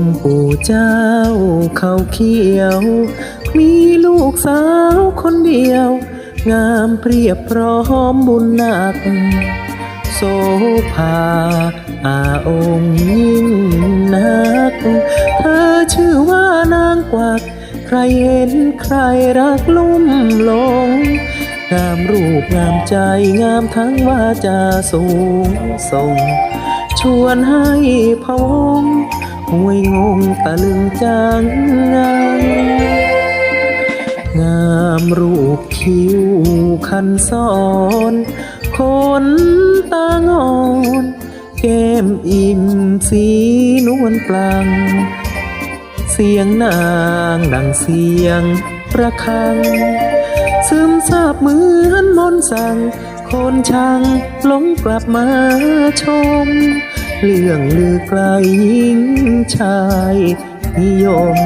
มปู่เจ้าเขาเขียว มีลูกสาวคนเดียว งามเปรียบพร้อมบุญหนัก โสภาอาองค์ยิ่งนัก เธอชื่อว่านางกวัก ใครเห็นใครรักลุ่มหลง งามรูปงามใจงามทั้งว่าจาสูงส่ง ชวนให้พะวงห่วยงงตะลึงจังงังงามรูปคิ้วคันซ้อนขนตางอนแก้มอิ่มสีนวลปลัง เสียงนางดังเสียงประคัง ซึมซาบเหมือนมนต์สั่ง คนช่างหลงกลับมาชม เรื่องลือไกลยิ่งชายนิยม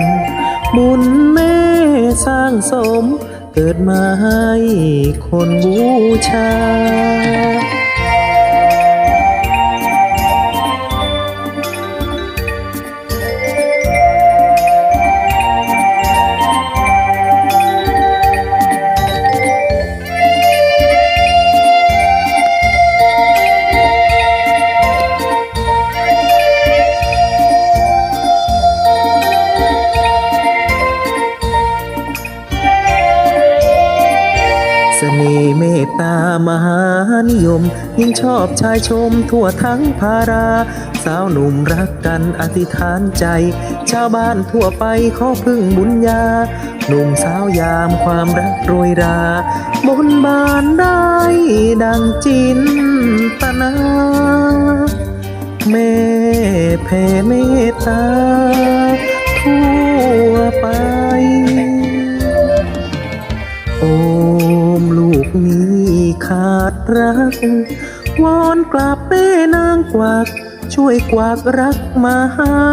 บุญแม่สร้างสม เกิดมาให้คนบูชา เมตตามหานิยม ยิ่งชอบชายชมทั่วทั้งภารา สาวหนุ่มรักกันอธิษฐานใจ ชาวบ้านทั่วไปขอพึ่งบุญญา หนุ่มสาวยามความรักโรยราบนบานได้ดังจินตนาแม่แผ่เมตตาทั่วไป โอ มลูกนี้ขาดรัก วอนกลับแม่นางกวัก ช่วยกวักรักมาให้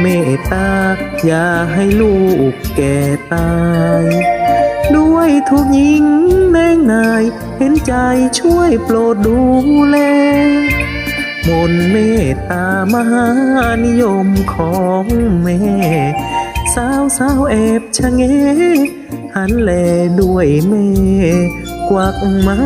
เมตตาอย่าให้ลูกแก่ตาย ด้วยทุกหญิงแนงนาย เห็นใจช่วยโปรดดูแล มนต์เมตตามหานิยมของแม่ สาวสาวแอบชะเง หันแลด้วยเม่กวักมา